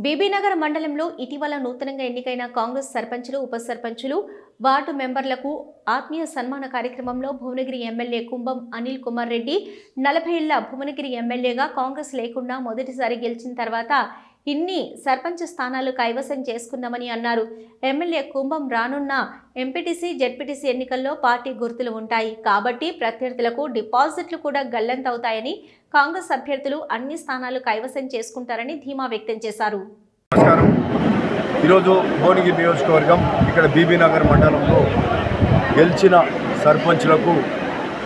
బీబీనగర్ మండలంలో ఇటీవల నూతనంగా ఎన్నికైన కాంగ్రెస్ సర్పంచులు ఉప సర్పంచులు వార్డు మెంబర్లకు ఆత్మీయ సన్మాన కార్యక్రమంలో భువనగిరి ఎమ్మెల్యే కుంభం అనిల్ కుమార్ రెడ్డి నలభై ఏళ్ళ భువనగిరి ఎమ్మెల్యేగా కాంగ్రెస్ లేకుండా మొదటిసారి గెలిచిన తర్వాత ఇన్ని సర్పంచ్ స్థానాలు కైవసం చేసుకున్నామని అన్నారు. ఎమ్మెల్యే కుంభం రానున్న ఎంపీటీసీ జెడ్పీటీసీ ఎన్నికల్లో పార్టీ గుర్తులు ఉంటాయి. కాబట్టి ప్రత్యర్థులకు డిపాజిట్లు కూడా గల్లంతవుతాయని కాంగ్రెస్ అభ్యర్థులు అన్ని స్థానాలు కైవసం చేసుకుంటారని ధీమా వ్యక్తం చేశారు. ఈరోజు భువనగిరి నియోజకవర్గం ఇక్కడ బీబీ నగర్ మండలంలో గెలిచిన సర్పంచ్లకు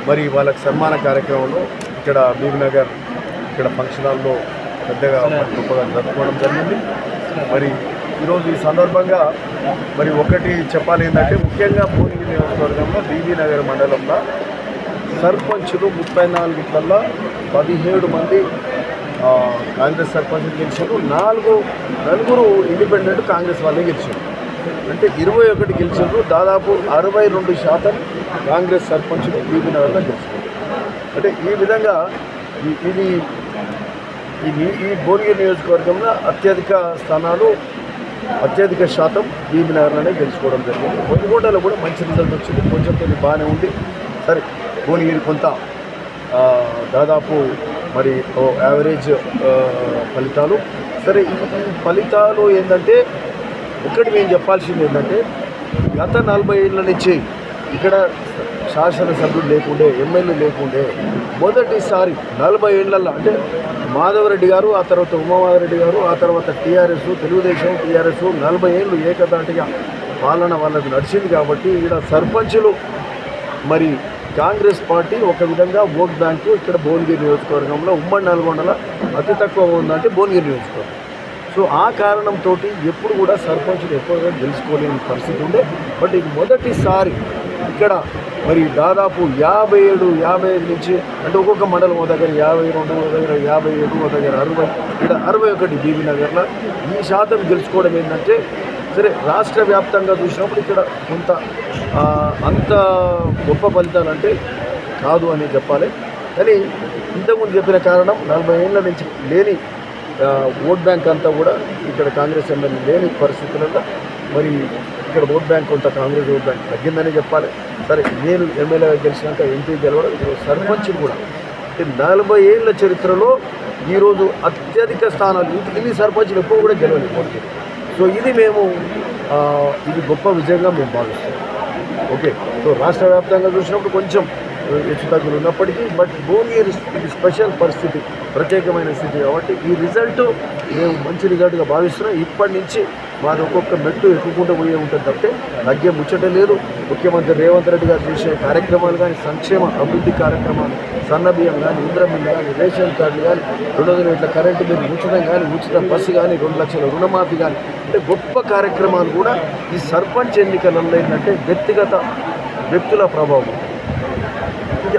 మరి వాళ్ళకి సన్మాన కార్యక్రమంలో ఇక్కడ బీబీ నగర్ ఇక్కడ ఫంక్షన్ హాల్లో పెద్దగా గొప్పగా జరుపుకోవడం జరిగింది. మరి ఈరోజు ఈ సందర్భంగా మరి ఒకటి చెప్పాలి ఏంటంటే ముఖ్యంగా భువనగిరి నియోజకవర్గంలో బీబీ నగర్ మండలంలో సర్పంచులు ముప్పై నాలుగిట్లల్లో పదిహేడు మంది కాంగ్రెస్ సర్పంచులు గెలిచారు. నాలుగు నలుగురు ఇండిపెండెంట్ కాంగ్రెస్ వాళ్ళే గెలిచారు. అంటే ఇరవై ఒకటి గెలిచారు. దాదాపు అరవై రెండు శాతం కాంగ్రెస్ సర్పంచులు బీబీ నగర్లో గెలిచారు. అంటే ఈ విధంగా ఇది ఈ ఈ భువనగిరి నియోజకవర్గంలో అత్యధిక స్థానాలు అత్యధిక శాతం బీబీ నగర్లోనే గెలుచుకోవడం జరిగింది. పొందికోటలో కూడా మంచి రిజల్ట్ వచ్చింది. కొంచెం కొన్ని బాగానే ఉంది. సరే భువనగిరి కొంత దాదాపు మరి యావరేజ్ ఫలితాలు. సరే ఈ ఈ ఫలితాలు ఏంటంటే ఒకటి మేము చెప్పాల్సింది ఏంటంటే గత నలభై ఏళ్ళ నుంచి ఇక్కడ శాసనసభ్యులు లేకుండే ఎమ్మెల్యే లేకుండే మొదటిసారి నలభై ఏళ్ళల్లో అంటే మాధవరెడ్డి గారు ఆ తర్వాత ఉమామాధవరెడ్డి గారు ఆ తర్వాత టీఆర్ఎస్ తెలుగుదేశం టీఆర్ఎస్ నలభై ఏళ్ళు ఏకదాటిగా పాలన వాళ్ళకి నడిచింది కాబట్టి ఇక్కడ సర్పంచులు మరి కాంగ్రెస్ పార్టీ ఒక విధంగా ఓట్ బ్యాంకు ఇక్కడ భువనగిరి నియోజకవర్గంలో ఉమ్మడి నల్గొండలో అతి తక్కువ ఉందంటే భువనగిరి నియోజకవర్గం. సో ఆ కారణంతో ఎప్పుడు కూడా సర్పంచులు ఎక్కువగా గెలుచుకోలేని పరిస్థితి ఉండే. బట్ ఇది మొదటిసారి ఇక్కడ మరి దాదాపు యాభై ఏడు యాభై ఐదు నుంచి అంటే ఒక్కొక్క మండలం ఒక దగ్గర యాభై రెండు దగ్గర యాభై ఏడు ఒక దగ్గర అరవై ఇక్కడ అరవై ఒకటి బీబీ నగర్లో ఈ శాతం గెలుచుకోవడం ఏంటంటే సరే రాష్ట్ర వ్యాప్తంగా చూసినప్పుడు ఇక్కడ కొంత అంత గొప్ప ఫలితాలు అంటే కాదు అని చెప్పాలి. కానీ ఇంతకుముందు చెప్పిన కారణం నలభై ఏళ్ళ నుంచి లేని ఓట్ బ్యాంక్ అంతా కూడా ఇక్కడ కాంగ్రెస్ ఎమ్మెల్యే లేని పరిస్థితులలో మరి ఇక్కడ ఓట్ బ్యాంక్ కొంత కాంగ్రెస్ ఓట్ బ్యాంక్. తగ్గిందని చెప్పాలి. సరే నేను ఎమ్మెల్యే గెలిచినాక ఎంపీ గెలవడం సర్పంచ్ కూడా. అంటే నలభై ఏళ్ళ చరిత్రలో ఈరోజు అత్యధిక స్థానాలు ఇన్ని సర్పంచ్లు ఎప్పుడు కూడా గెలవలేదు సో ఇది మేము ఇది గొప్ప విజయంగా మేము భావిస్తాం. ఓకే? సో రాష్ట్ర వ్యాప్తంగా చూసినప్పుడు కొంచెం హెచ్చుతగ్గులు ఉన్నప్పటికీ బట్ భువనగిరి ఇది స్పెషల్ పరిస్థితి ప్రత్యేకమైన స్థితి కాబట్టి ఈ రిజల్ట్ మేము మంచి రిజల్ట్గా భావిస్తున్నాం. ఇప్పటి నుంచి మాది ఒక్కొక్క మెట్టు ఎక్కుకుంటూ పోయే ఉంటుంది తప్పితే తగ్గే ముచ్చట లేదు. ముఖ్యమంత్రి రేవంత్ రెడ్డి గారు చేసే కార్యక్రమాలు కానీ సంక్షేమ అభివృద్ధి కార్యక్రమాలు సన్న బియ్యం కానీ ఇంద్రమిల్లు కానీ రేషన్ కార్డులు కానీ రెండు వందల ఇట్లా కరెంటు బిల్లు ఉచితం కానీ ఉచిత బస్సు కానీ రెండు లక్షల రుణమాఫీ కానీ అంటే గొప్ప కార్యక్రమాలు కూడా ఈ సర్పంచ్ ఎన్నికలలో ఏంటంటే వ్యక్తిగత వ్యక్తుల ప్రభావం.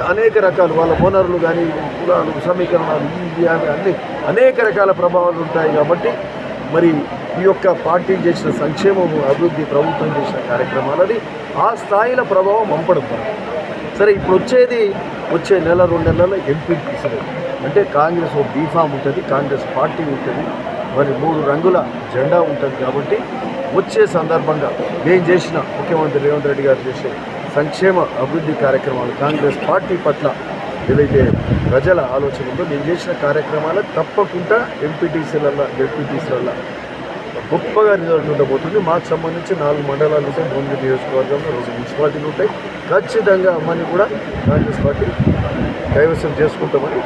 అనేక రకాలు వాళ్ళ ఓనర్లు కానీ కులాలు సమీకరణాలు ఇవి అవి అన్ని అనేక రకాల ప్రభావాలు ఉంటాయి కాబట్టి మరి ఈ యొక్క పార్టీ చేసిన సంక్షేమము అభివృద్ధి ప్రభుత్వం చేసిన కార్యక్రమాలని ఆ స్థాయిల ప్రభావం పంపడం సరే ఇప్పుడు వచ్చేది వచ్చే నెల రెండు నెలల్లో ఎంపీ అంటే కాంగ్రెస్ ఓ బీఫామ్ ఉంటుంది కాంగ్రెస్ పార్టీ ఉంటుంది మరి మూడు రంగుల జెండా ఉంటుంది కాబట్టి వచ్చే సందర్భంగా నేను చేసిన ముఖ్యమంత్రి రేవంత్ రెడ్డి గారు చేసే సంక్షేమ అభివృద్ధి కార్యక్రమాలు కాంగ్రెస్ పార్టీ పట్ల ఏదైతే ప్రజల ఆలోచన ఉందో నేను చేసిన కార్యక్రమాలు తప్పకుండా ఎంపీటీసీలల్లో జెడ్పీటీసీలలో గొప్పగా రిజల్ట్ ఉండబోతుంది. మాకు సంబంధించి నాలుగు మండలాలు ఉంటాయి. భూమి నియోజకవర్గంలో రెండు మున్సిపాలిటీలు ఉంటాయి. ఖచ్చితంగా అమ్మని కూడా కాంగ్రెస్ పార్టీ కైవసం చేసుకుంటామని